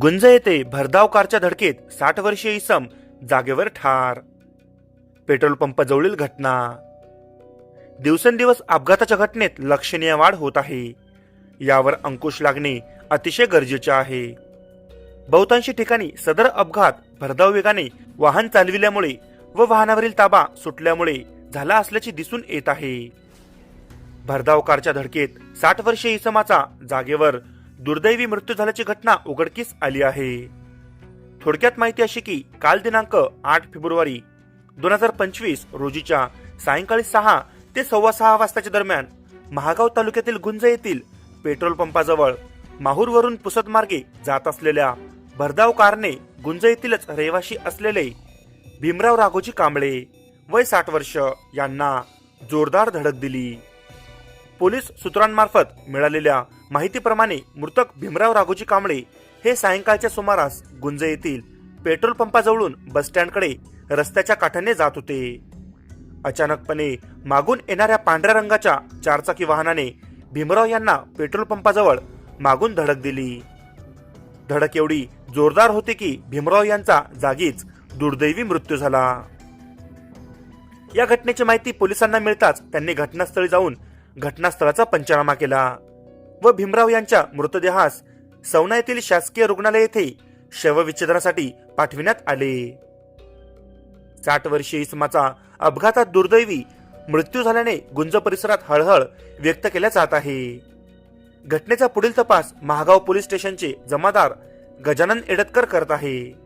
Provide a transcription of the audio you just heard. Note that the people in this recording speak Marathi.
गुंज येथे भरधाव कारच्या धडकेत साठ वर्षीय इसम जागेवर ठार. पेट्रोल पंप जवळील घटना. दिवसेंदिवस अपघाताच्या घटनेत लक्षणीय वाढ होत आहे. यावर अंकुश लागणे अतिशय गरजेचे आहे. बहुतांशी ठिकाणी सदर अपघात भरधाव वेगाने वाहन चालविल्यामुळे व वाहनावरील ताबा सुटल्यामुळे झाला असल्याचे दिसून येत आहे. भरधाव कारच्या धडकेत साठ वर्षीय इसमाचा जागेवर दुर्दैवी मृत्यू झाल्याची घटना उघडकीस आली आहे. थोडक्यात माहिती अशी की काल दिनांक आठ फेब्रुवारी दोन हजार पंचवीस रोजीच्या सायंकाळी सहा ते सव्वा सहा वाजताच्या दरम्यान महागाव तालुक्यातील गुंज येथील पेट्रोल पंपाजवळ माहूरवरून पुसद मार्गे जात असलेल्या भरधाव कारने गुंज येथीलच रहिवाशी असलेले भीमराव राघोजी कांबळे वय साठ वर्ष यांना जोरदार धडक दिली. पोलीस सूत्रांमार्फत मिळालेल्या माहितीप्रमाणे मृतक भीमराव राघोजी कांबळे हे सायंकाळच्या सुमारास गुंज येथील पेट्रोल पंपाजवळून बसस्टँडकडे रस्त्याच्या काठाने जात होते. अचानकपणे मागून येणाऱ्या पांढऱ्या रंगाच्या चारचाकी वाहनाने भीमराव यांना पेट्रोल पंपाजवळ मागून धडक दिली. धडक एवढी जोरदार होती की भीमराव यांचा जागीच दुर्दैवी मृत्यू झाला. या घटनेची माहिती पोलिसांना मिळताच त्यांनी घटनास्थळी जाऊन घटनास्थळाचा पंचनामा केला. व भीमराव यांच्या मृतदेहास सवना येथील शासकीय रुग्णालय येथे शवविच्छेदनासाठी पाठविण्यात आले. साठ वर्षीय इसमाचा अपघातात दुर्दैवी मृत्यू झाल्याने गुंज परिसरात हळहळ व्यक्त केल्या जात आहे. घटनेचा पुढील तपास महागाव पोलीस स्टेशनचे जमादार गजानन एडतकर करत आहे.